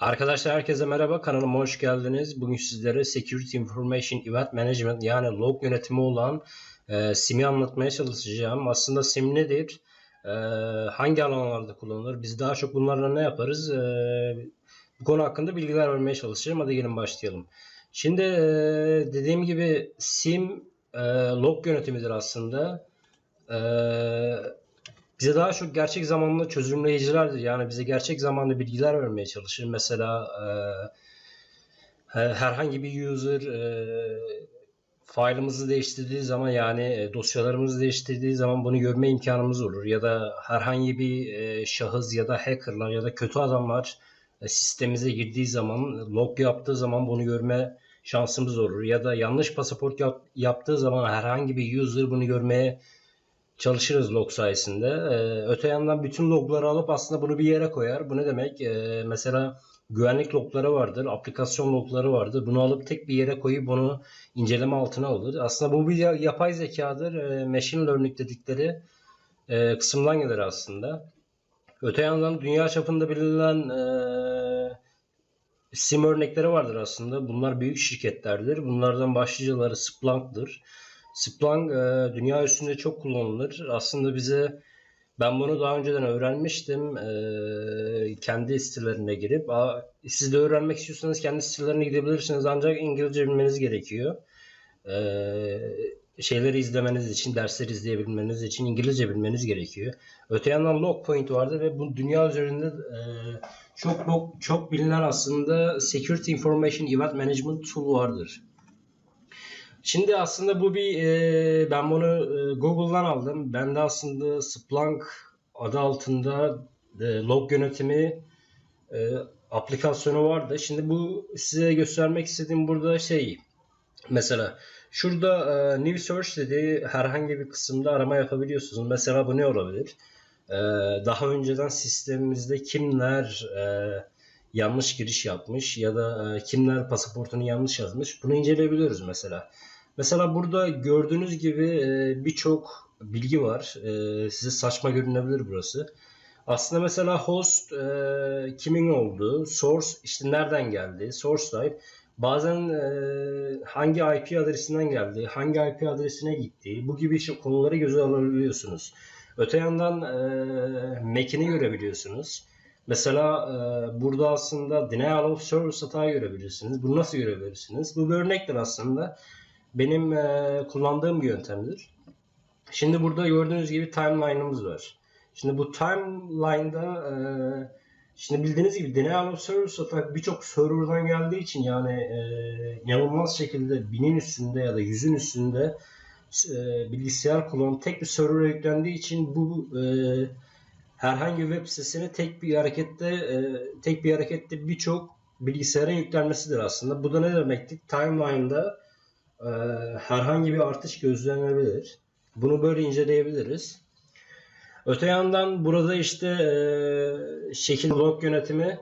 Arkadaşlar herkese merhaba kanalıma hoş geldiniz. Bugün sizlere Security Information Event Management yani log yönetimi olan e, SIM'i anlatmaya çalışacağım. Aslında SIM nedir? E, hangi alanlarda kullanılır? Biz daha çok bunlarla ne yaparız? E, bu konu hakkında bilgiler vermeye çalışacağım. Hadi gelin başlayalım. Şimdi e, dediğim gibi SIM e, log yönetimidir aslında. E, bize daha çok gerçek zamanlı çözümleyicilerdir. Yani bize gerçek zamanlı bilgiler vermeye çalışır. Mesela e, herhangi bir user e, failimizi değiştirdiği zaman yani e, dosyalarımızı değiştirdiği zaman bunu görme imkanımız olur. Ya da herhangi bir e, şahıs ya da hackerlar ya da kötü adamlar e, sistemimize girdiği zaman log yaptığı zaman bunu görme şansımız olur. Ya da yanlış pasaport yap, yaptığı zaman herhangi bir user bunu görmeye çalışırız log sayesinde. Ee, öte yandan bütün logları alıp aslında bunu bir yere koyar. Bu ne demek? Ee, mesela güvenlik logları vardır, aplikasyon logları vardır. Bunu alıp tek bir yere koyup bunu inceleme altına alır. Aslında bu bir yapay zekadır. Ee, machine learning dedikleri e, kısımdan gelir aslında. Öte yandan dünya çapında bilinen e, sim örnekleri vardır aslında. Bunlar büyük şirketlerdir. Bunlardan başlıcaları Splunk'dır. Splunk e, dünya üstünde çok kullanılır. Aslında bize ben bunu daha önceden öğrenmiştim. E, kendi sitelerine girip. A, siz de öğrenmek istiyorsanız kendi sitelerine gidebilirsiniz. Ancak İngilizce bilmeniz gerekiyor. E, şeyleri izlemeniz için, dersleri izleyebilmeniz için İngilizce bilmeniz gerekiyor. Öte yandan Logpoint vardı ve bu dünya üzerinde e, çok çok bilinen aslında Security Information Event Management Tool vardır. Şimdi aslında bu bir e, ben bunu e, Google'dan aldım. Ben de aslında Splunk adı altında e, log yönetimi e, aplikasyonu vardı. Şimdi bu size göstermek istediğim burada şey mesela şurada e, New Search dediği herhangi bir kısımda arama yapabiliyorsunuz. Mesela bu ne olabilir? E, daha önceden sistemimizde kimler e, yanlış giriş yapmış ya da e, kimler pasaportunu yanlış yazmış bunu inceleyebiliyoruz mesela. Mesela burada gördüğünüz gibi e, birçok bilgi var. E, size saçma görünebilir burası. Aslında mesela host e, kimin olduğu, source işte nereden geldi, source type, bazen e, hangi IP adresinden geldi, hangi IP adresine gitti, bu gibi şey, konuları göze alabiliyorsunuz. Öte yandan e, Mac'ini görebiliyorsunuz. Mesela e, burada aslında denial of service hata görebilirsiniz. Bunu nasıl görebilirsiniz? Bu bir örnektir aslında benim e, kullandığım bir yöntemdir. Şimdi burada gördüğünüz gibi timeline'ımız var. Şimdi bu timeline'da e, şimdi bildiğiniz gibi denial of service attack birçok server'dan geldiği için yani e, inanılmaz şekilde binin üstünde ya da yüzün üstünde e, bilgisayar kullanan tek bir server'a yüklendiği için bu e, herhangi bir web sitesine tek bir harekette e, tek bir harekette birçok bilgisayarın yüklenmesidir aslında. Bu da ne demektir? Timeline'da e, herhangi bir artış gözlenebilir. Bunu böyle inceleyebiliriz. Öte yandan burada işte e, şekil log yönetimi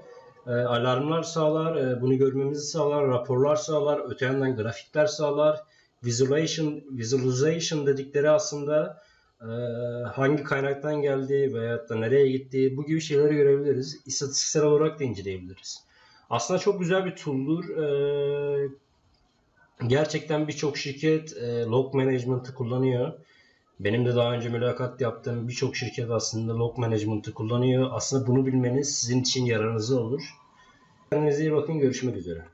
e, alarmlar sağlar, e, bunu görmemizi sağlar, raporlar sağlar, öte yandan grafikler sağlar. Visualization, visualization dedikleri aslında hangi kaynaktan geldiği veya da nereye gittiği bu gibi şeyleri görebiliriz. İstatistiksel olarak da inceleyebiliriz. Aslında çok güzel bir tool'dur. Gerçekten birçok şirket e, log management'ı kullanıyor. Benim de daha önce mülakat yaptığım birçok şirket aslında log management'ı kullanıyor. Aslında bunu bilmeniz sizin için yararınıza olur. Kendinize iyi bakın. Görüşmek üzere.